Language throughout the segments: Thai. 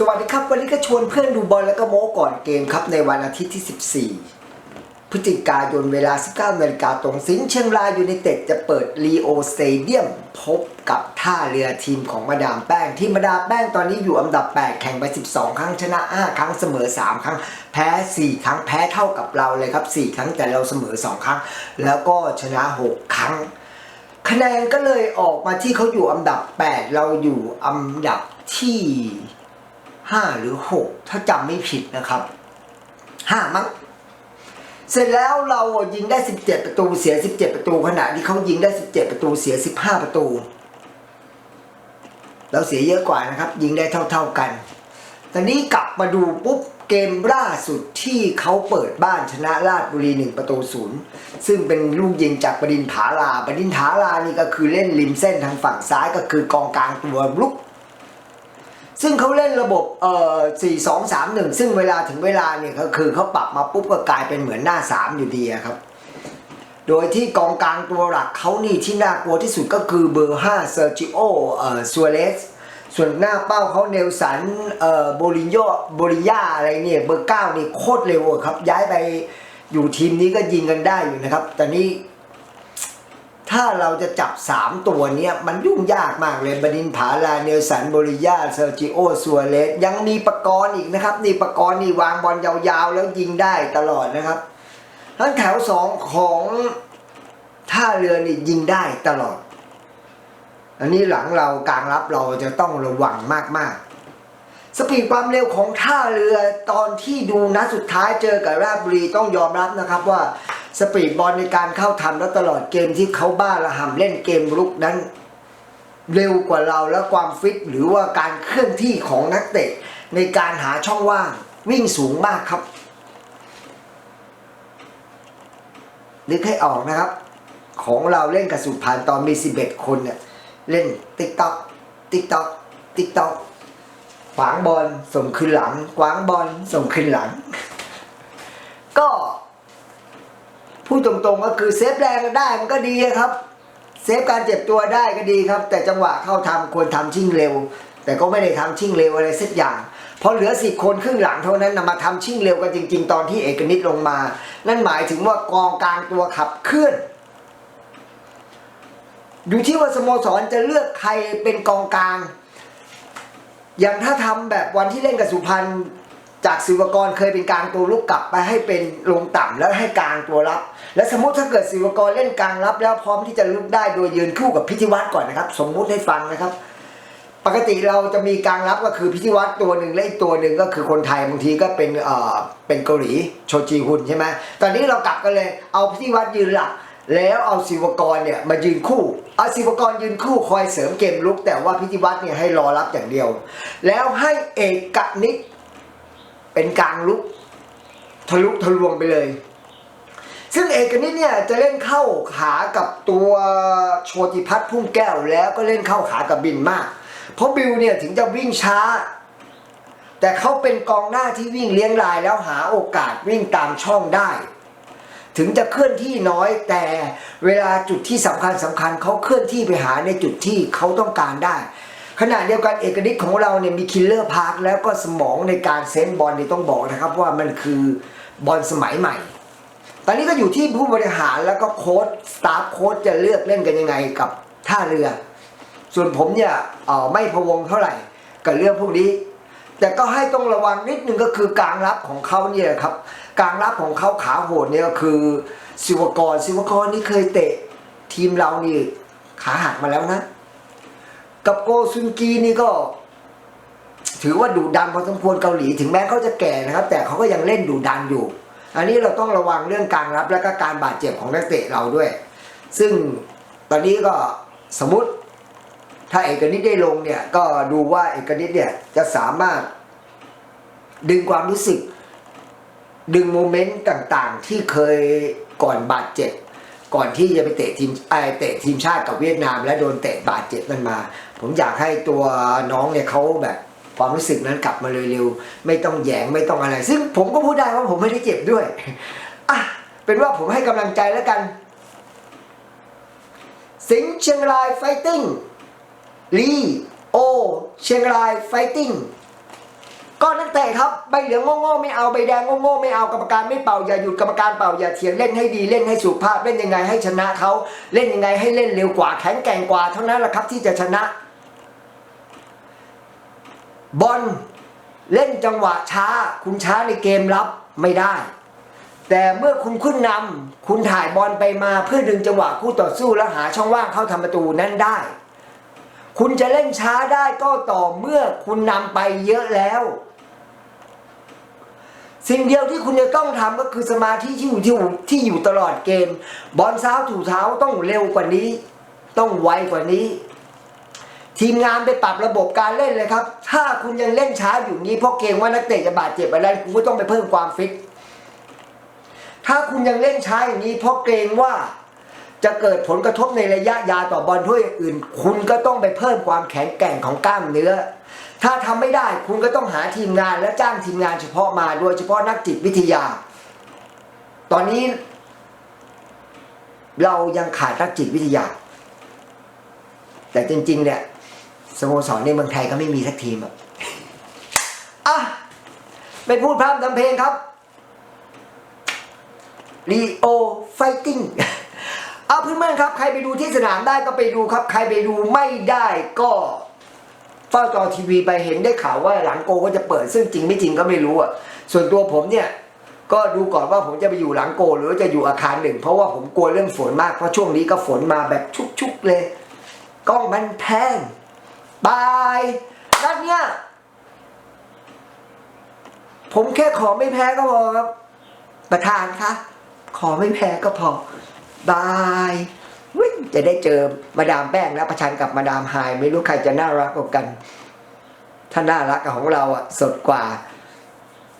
สวัสดีครับ วันนี้ก็ชวนเพื่อนดูบอลแล้วก็โม้ก่อนเกมครับในวันอาทิตย์ที่ 14 พฤศจิกายนเวลา 19นาฬิกาตรงสิงห์เชียงรายยูไนเต็ดจะเปิดลีโอสเตเดียมพบกับท่าเรือทีมของมาดามแป้ง ที่มาดามแป้งตอนนี้อยู่อันดับ 8 แข่งไป 12 ครั้งชนะ 5 ครั้งเสมอ 3 ครั้ง แพ้ 4 ครั้งแพ้เท่ากับเราเลยครับ 4 ครั้งแต่เราเสมอ 2 ครั้ง แล้วก็ชนะ 6 ครั้งคะแนนก็เลยออกมาที่เขาอยู่อันดับ 8 เราอยู่อันดับที่ 5หรือ6ถ้าจำไม่ผิดนะครับ5มั้งเสร็จแล้วเรายิงได้ 17 ประตูเสีย 17 ประตูขณะที่เขายิงได้ 17 ประตูเสีย 15 ประตู เราเสียเยอะกว่านะครับ ยิงได้เท่า ๆกัน ตอนนี้กลับมาดูปุ๊บเกมล่าสุดที่เขาเปิดบ้านชนะราชบุรีหนึ่งประตูศูนย์ซึ่งเป็นลูกยิงจากบดินผาลาบดินผาลานี่ก็คือเล่นริมเส้นทางฝั่งซ้ายก็คือกองกลางตัวลุก ซึ่งเขาเล่นระบบเอ่อ4 2 3 1ซึ่งเวลาถึงเวลาเนี่ยก็คือเขาปรับมาปุ๊บก็กลายเป็นเหมือนหน้า3อยู่ดีครับ โดยที่กองกลางตัวหลักเขานี่ที่น่ากลัวที่สุดก็คือเบอร์5เซอร์จิโอเอ่อซัวเรสส่วนหน้าเป้าเขาเนลสันเอ่อโบริโยโบริยาอะไรเนี่ยเบอร์เก้านี่โคตรเร็วครับ ย้ายไปอยู่ทีมนี้ก็ยิงกันได้อยู่นะครับ แต่นี่ ถ้าเราจะจับ 3 ตัวเนี้ยมันยุ่งยากมากเลยบดินผาลาเนลสันบริยาเซอร์จิโอซัวเรสยังมีปะกรณ์อีกนะครับ นี่ปะกรณ์นี่วางบอลยาวๆ แล้วยิงได้ตลอดนะครับทั้งแถวสองของท่าเรือนี่ยิงได้ตลอด อันนี้หลังเรากลางรับเราจะต้องระวังมากๆ สปีดความเร็วของท่าเรือตอนที่ดูนัดสุดท้ายเจอกับราชบุรีต้องยอมรับนะครับว่า สปีดบอลในการเข้าทำและตลอดเกมที่เขาบ้าระห่ำเล่นเกมรุกนั้น เร็วกว่าเราและความฟิตหรือว่าการเคลื่อนที่ของนักเตะ ในการหาช่องว่างวิ่งสูงมากครับนึกให้ออกนะครับ ของเราเล่นกับสุพรรณตอนมี 11 คนเนี่ยเล่นติ๊กต็อกติ๊กต็อกติ๊กต็อกขวางบอลส่งขึ้นหลังขวางบอลส่งขึ้นหลัง ก็ พูดตรงๆก็คือเซฟแรงก็ได้มันก็ดีครับ เซฟการเจ็บตัวได้ก็ดีครับ แต่จังหวะเข้าทำควรทำชิ่งเร็ว แต่ก็ไม่ได้ทำชิ่งเร็วอะไรสักอย่างพราะเหลือสิบคนครึ่งหลังเท่านั้นนะมาทำชิ่งเร็วกันจริง ๆ ตอนที่เอกนิตลงมา นั่นหมายถึงว่ากองกลางตัวขับเคลื่อนอยู่ที่ว่าสโมสรจะเลือกใครเป็นกองกลาง อย่างถ้าทำแบบวันที่เล่นกับสุพรรณ จากศิวกรเคยเป็นกลางตัวลุกกลับไปให้เป็นลงต่ำแล้วให้กลางตัวรับ และสมมติถ้าเกิดศิวกรเล่นกลางรับ แล้วพร้อมที่จะลุกได้โดยยืนคู่กับพิธีวัตรก่อนนะครับ สมมุติให้ฟังนะครับ ปกติเราจะมีกลางรับก็คือพิธีวัตรตัวหนึ่งและอีกตัวหนึ่งก็คือคนไทยบางทีก็เป็นเอ่อเป็นเกาหลีโชจีฮุนใช่ไหมตอนนี้เรากลับกันเลยเอาพิธีวัตรยืนหลักแล้วเอาศิวกรเนี่ยมายืนคู่เอาศิวกรยืนคู่คอยเสริมเกมลุกแต่ว่าพิธีวัตรเนี่ยให้รอรับอย่างเดียว แล้วให้เอกนิต เป็นกลางลุกทะลุทะลวงไปเลย ซึ่งเอกนิตเนี่ยจะเล่นเข้าขากับตัวโชติพัฒน์พุ่มแก้วแล้วก็เล่นเข้าขากับบินมาก เพราะบิลเนี่ยถึงจะวิ่งช้า แต่เขาเป็นกองหน้าที่วิ่งเลี้ยงลายแล้วหาโอกาสวิ่งตามช่องได้ ถึงจะเคลื่อนที่น้อยแต่เวลาจุดที่สำคัญสำคัญเขาเคลื่อนที่ไปหาในจุดที่เขาต้องการได้ ขณะเดียวกันเอกนิตของเราเนี่ยมีคิลเลอร์พาร์คแล้วก็สมองในการเซนบอลนี่ต้องบอกนะครับว่ามันคือบอลสมัยใหม่ ตอนนี้ก็อยู่ที่ผู้บริหารแล้วก็โค้ชสตาฟโค้ชจะเลือกเล่นกันยังไงกับท่าเรือ ส่วนผมเนี่ยไม่พะวงเท่าไหร่กับเรื่องพวกนี้ แต่ก็ให้ต้องระวังนิดนึงก็คือกลางรับของเขาเนี่ยครับกลางรับของเขาขาโหดเนี่ยก็คือศิวกรศิวกรนี่เคยเตะทีมเรานี่ขาหักมาแล้วนะ กับโกซุนกีนี่ก็ ถือว่าดุดันพอสมควรเกาหลีถึงแม้เขาจะแก่นะครับ แต่เขาก็ยังเล่นดุดันอยู่ อันนี้เราต้องระวังเรื่องการรับและก็การบาดเจ็บของนักเตะเราด้วย ซึ่งตอนนี้ก็สมมติถ้าเอกนิตได้ลงเนี่ยก็ดูว่าเอกนิตเนี่ยจะสามารถดึงความรู้สึก ดึงโมเมนต์ต่างๆ ที่เคยก่อนบาดเจ็บ ก่อนที่จะไปเตะทีมไอเตะทีมชาติกับเวียดนาม และโดนเตะบาดเจ็บนั่นมา ผมอยากให้ตัวน้องเนี่ยเขาแบบความรู้สึกนั้นกลับมาเร็วๆไม่ต้องแยงไม่ต้องอะไร ซึ่งผมก็พูดได้ว่าผมไม่ได้เจ็บด้วยอะเป็นว่าผมให้กำลังใจแล้วกัน สิงเชียงรายไฟติ้งลีโอ เชียงรายไฟติ้งก็นักเตะครับใบเหลืองโง่ๆไม่เอาใบแดงโง่ๆไม่เอากรรมการไม่เป่าอย่าหยุดกรรมการเป่าอย่าเถียงเล่นให้ดีเล่นให้สุภาพเล่นยังไงให้ชนะเขาเล่นยังไงให้เล่นเร็วกว่าแข็งแกร่งกว่าเท่านั้นแหละครับที่จะชนะ บอลเล่นจังหวะช้า คุณช้าในเกมรับไม่ได้ แต่เมื่อคุณขึ้นนำคุณถ่ายบอลไปมาเพื่อดึงจังหวะคู่ต่อสู้แล้วหาช่องว่างเข้าทำประตูนั้นได้ คุณจะเล่นช้าได้ก็ต่อเมื่อคุณนำไปเยอะแล้ว สิ่งเดียวที่คุณจะต้องทำก็คือสมาธิที่อยู่ที่อยู่ที่อยู่ตลอดเกม บอลเท้าถูเท้าต้องเร็วกว่านี้ ต้องไวกว่านี้ ทีมงานไปปรับระบบการเล่นเลยครับ ถ้าคุณยังเล่นช้าอยู่นี้เพราะเกรงว่านักเตะจะบาดเจ็บอะไรคุณก็ต้องไปเพิ่มความฟิต ถ้าคุณยังเล่นช้าอย่างนี้เพราะเกรงว่าจะเกิดผลกระทบในระยะยาวต่อบอลถ้วยอื่น คุณก็ต้องไปเพิ่มความแข็งแกร่งของกล้ามเนื้อ ถ้าทำไม่ได้คุณก็ต้องหาทีมงานและจ้างทีมงานเฉพาะมาโดยเฉพาะนักจิตวิทยา ตอนนี้ เรายังขาดนักจิตวิทยา แต่จริงๆเนี่ย สโมสรในเมืองไทยก็ไม่มีสักทีมอะอะไม่พูดพร่ำทำเพลงครับรีโอไฟติ้งเอาเพื่อนๆครับ ใครไปดูที่สนามได้ก็ไปดูครับ ใครไปดูไม่ได้ก็เฝ้าจอทีวีไปเห็นได้ข่าวว่าหลังโกก็จะเปิดซึ่งจริงไม่จริงก็ไม่รู้อะส่วนตัวผมเนี่ยก็ดูก่อนว่าผมจะไปอยู่หลังโก หรือจะอยู่อาคารหนึ่ง เพราะว่าผมกลัวเรื่องฝนมากเพราะช่วงนี้ก็ฝนมาแบบชุกๆเลยกล้องมันแพง บายนัดเนี้ยผมแค่ขอไม่แพ้ก็พอครับ ประธานคะขอไม่แพ้ก็พอบายวิ่งจะได้เจอมาดามแป้งแล้วประชันกับมาดามไฮไม่รู้ใครจะน่ารักกว่ากัน ถ้าน่ารักของเราอะสดกว่า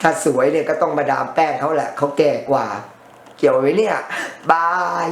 ถ้าสวยเนี่ยก็ต้องมาดามแป้งเขาแหละเขาแก่กว่า เกี่ยวไว้เนี่ย บาย